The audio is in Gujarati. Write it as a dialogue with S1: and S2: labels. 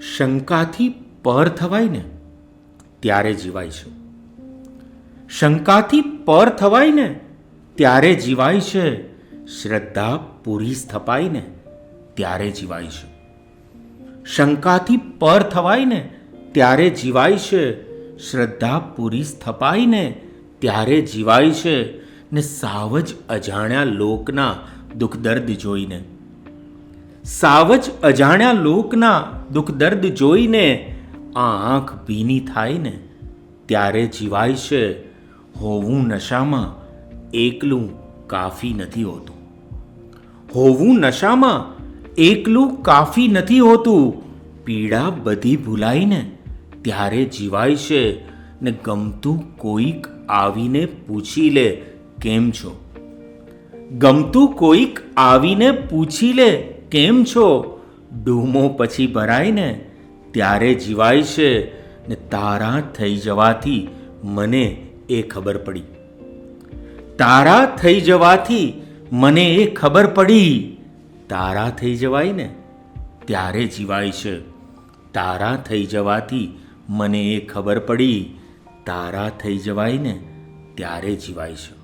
S1: શંકાથી પર થવાય ને, ત્યારે જીવાય છે. શંકાથી પર થવાય ને, ત્યારે જીવાય છે. શ્રદ્ધા પૂરી સ્થપાય ને, ત્યારે જીવાય છે. શંકાથી પર થવાય ને, ત્યારે જીવાય છે. શ્રદ્ધા પૂરી સ્થપાય ને, ત્યારે જીવાય છે. ને સાવ જ અજાણ્યા લોકના દુઃખ દર્દ જોઈને સાવ જ અજાણ્યા લોકના દુઃખ દર્દ જોઈને આંખ ભીની થાય ને ત્યારે જીવાય છે, હોવું નશામાં એકલું કાફી નથી હોતું. હોવું નશામાં એકલું કાફી નથી હોતું. પીડા બધી ભૂલાઈને ત્યારે જીવાય છે, ને ગમતું કોઈક આવીને પૂછી લે, કેમ છો? ગમતું કોઈક આવીને પૂછી લે કેમ છો? ડૂમો પછી ભરાઈને ત્યારે જીવાય છે ને તારા થઈ જવાથી મને એ ખબર પડી. તારા થઈ જવાથી મને એ ખબર પડી. તારા થઈ જવાય ને ત્યારે જીવાય છે. તારા થઈ જવાથી મને એ ખબર પડી. તારા થઈ જવાય ને ત્યારે જીવાય છે.